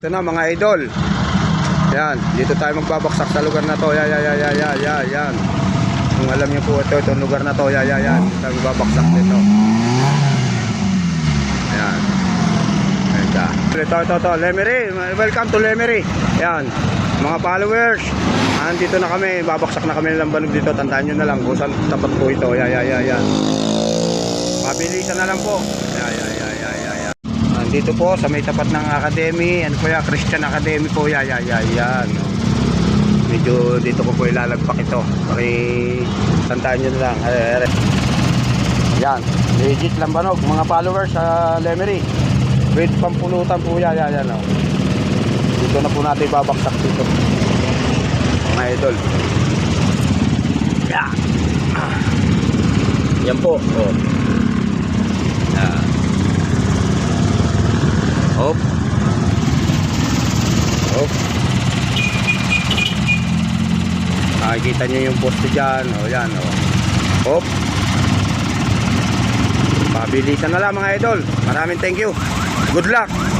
Ito na mga idol. Yan, dito tayo magbabaksak sa lugar na to. Yan, yan, yan, yan, yan, yan, yan. Kung alam niyo po ito, itong lugar na to. Yan, yan, yan. Dito tayo magbabaksak dito. Yan. Ito. Ito, ito, ito. Lemery. Welcome to Lemery. Yan. Mga followers. Andito na kami. Babaksak na kami ng lambanog dito. Tandaan nyo na lang kung saan tapat po ito. Yan, yan, yan, yan. Mabilisan na lang po. Yan, yan, yan. Andito po sa may tapat ng academy. Ano po yan? Christian Academy po. Yan, yan, yan, yan. Medyo dito ko po ilalagpak ito. Paki tandaan nyo na lang. Yan. Legit lambanog. Mga followers sa Lemery. With pampulutan po yan. Yan, yan. Oh. Dito na po natin babaksak dito. Mga idol. Yan. Ah. Yan po. Oh. Hop. Hop. Makikita nyo yung poste dyan. O yan o. Hop. Pabilisan na lang mga idol. Maraming thank you. Good luck.